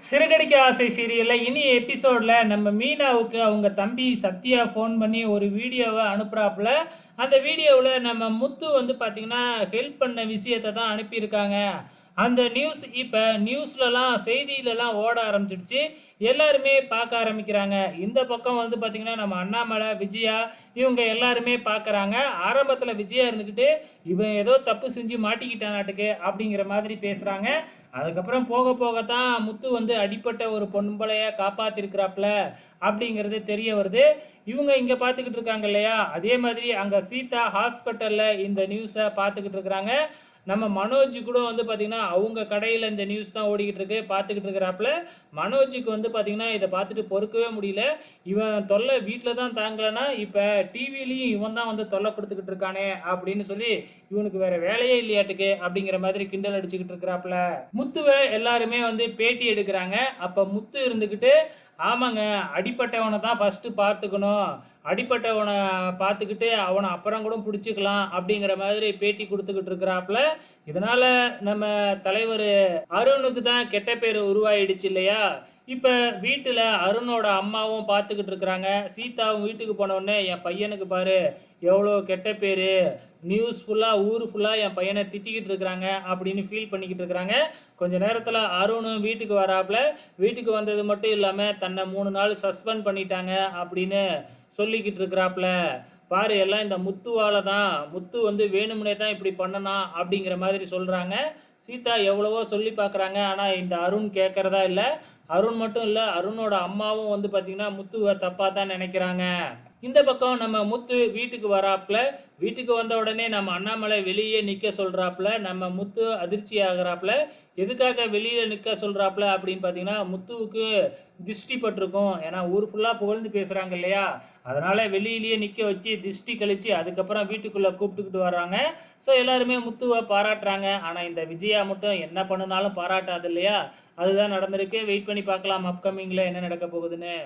சிறகடிக்க ஆசை சீரியலில் இனி எபிசோடில் நம்ம மீனாவுக்கு அவங்க தம்பி சத்யா ஃபோன் பண்ணி ஒரு வீடியோவை அனுப்புகிறாப்புல அந்த வீடியோவில் நம்ம முத்து வந்து பார்த்திங்கன்னா ஹெல்ப் பண்ண விஷயத்தை தான் அனுப்பியிருக்காங்க. அந்த நியூஸ் இப்போ நியூஸ்லலாம் செய்தியிலலாம் ஓட ஆரம்பிச்சிடுச்சு. எல்லாருமே பார்க்க ஆரம்பிக்கிறாங்க. இந்த பக்கம் வந்து பார்த்திங்கன்னா நம்ம அண்ணாமலை விஜயா இவங்க எல்லாருமே பார்க்குறாங்க. ஆரம்பத்தில் விஜயா இருந்துக்கிட்டு இவன் ஏதோ தப்பு செஞ்சு மாட்டிக்கிட்டானாட்டுக்கு அப்படிங்கிற மாதிரி பேசுகிறாங்க அதுக்கப்புறம் போக போக தான் முத்து வந்து அடிப்பட்ட ஒரு பொம்பளைய காப்பாற்றிருக்கிறாப்புல அப்படிங்கிறது தெரிய வருது. இவங்க இங்கே பார்த்துக்கிட்டு இருக்காங்க இல்லையா? அதே மாதிரி அங்கே சீதா ஹாஸ்பிட்டலில் இந்த நியூஸை பார்த்துக்கிட்டு இருக்கிறாங்க. நம்ம மனோஜ் கூட வந்து பார்த்திங்கன்னா அவங்க கடையில் இந்த நியூஸ் தான் ஓடிக்கிட்டு இருக்கு பார்த்துக்கிட்டு இருக்கிறாப்புல மனோஜுக்கு வந்து பார்த்திங்கன்னா இதை பார்த்துட்டு பொறுக்கவே முடியல. இவன் தொல்லை வீட்டில் தான் தாங்கலைன்னா இப்போ டிவிலையும் இவன் தான் வந்து தொல்லை கொடுத்துக்கிட்டு இருக்கானே அப்படின்னு சொல்லி இவனுக்கு வேற வேலையே இல்லையாட்டுக்கு அப்படிங்கிற மாதிரி கிண்டல் அடிச்சுக்கிட்டு இருக்கிறாப்புல. முத்துவை எல்லாருமே வந்து பேட்டி எடுக்கிறாங்க. அப்போ முத்து இருந்துக்கிட்டு ஆமாங்க அடிப்பட்டவனை தான் ஃபஸ்ட்டு பார்த்துக்கணும். அடிப்பட்டவனை பார்த்துக்கிட்டு அவனை அப்புறம் கூட பிடிச்சிக்கலாம் அப்படிங்கிற மாதிரி பேட்டி கொடுத்துக்கிட்டு இருக்கிறாப்புல. இதனால் நம்ம தலைவர் அருணுக்கு தான் கெட்ட பேர் உருவாயிடுச்சு இல்லையா? இப்போ வீட்டில் அருணோட அம்மாவும் பார்த்துக்கிட்டு இருக்கிறாங்க. சீதாவும் வீட்டுக்கு போனவுடனே என் பையனுக்கு பாரு எவ்வளோ கெட்ட பேர். நியூஸ் ஃபுல்லாக ஊர் ஃபுல்லாக என் பையனை திட்டிக்கிட்டு இருக்கிறாங்க. அப்படின்னு ஃபீல் பண்ணிக்கிட்டு இருக்கிறாங்க. கொஞ்ச நேரத்தில் அருணும் வீட்டுக்கு வராப்புல வீட்டுக்கு வந்தது மட்டும் இல்லாமல் தன்னை மூணு நாள் சஸ்பெண்ட் பண்ணிட்டாங்க அப்படின்னு சொல்லிக்கிட்டு இருக்கிறாப்புல பாரு எல்லாம் இந்த முத்துவால தான் முத்து வந்து வேணும்னே தான் இப்படி பண்ணனா அப்படிங்கிற மாதிரி சொல்கிறாங்க சீதா எவ்வளவோ சொல்லி பார்க்குறாங்க ஆனால் இந்த அருண் கேட்குறதா இல்லை. அருண் மட்டும் இல்லை அருணோட அம்மாவும் வந்து பார்த்திங்கன்னா முத்துவை தப்பாக தான் நினைக்கிறாங்க. இந்த பக்கம் நம்ம முத்து வீட்டுக்கு வராப்புல வீட்டுக்கு வந்த உடனே நம்ம அண்ணாமலை வெளியே நிற்க சொல்கிறாப்புல நம்ம முத்து அதிர்ச்சி ஆகிறாப்புல எதுக்காக வெளியில் நிற்க சொல்கிறாப்புல அப்படின்னு பார்த்தீங்கன்னா முத்துவுக்கு திஷ்டிப்பட்டிருக்கும் ஏன்னா ஊர் ஃபுல்லாக புகழ்ந்து பேசுகிறாங்க இல்லையா? அதனால் வெளியிலேயே நிற்க வச்சு திஷ்டி கழித்து அதுக்கப்புறம் வீட்டுக்குள்ளே கூப்பிட்டுக்கிட்டு வர்றாங்க. ஸோ எல்லாருமே முத்துவை பாராட்டுறாங்க. ஆனால் இந்த விஜயா மட்டும் என்ன பண்ணினாலும் பாராட்டாது இல்லையா? அதுதான் நடந்திருக்கு. வெயிட் பண்ணி பார்க்கலாம். அப்கமிங்கில் என்ன நடக்க போகுதுன்னு.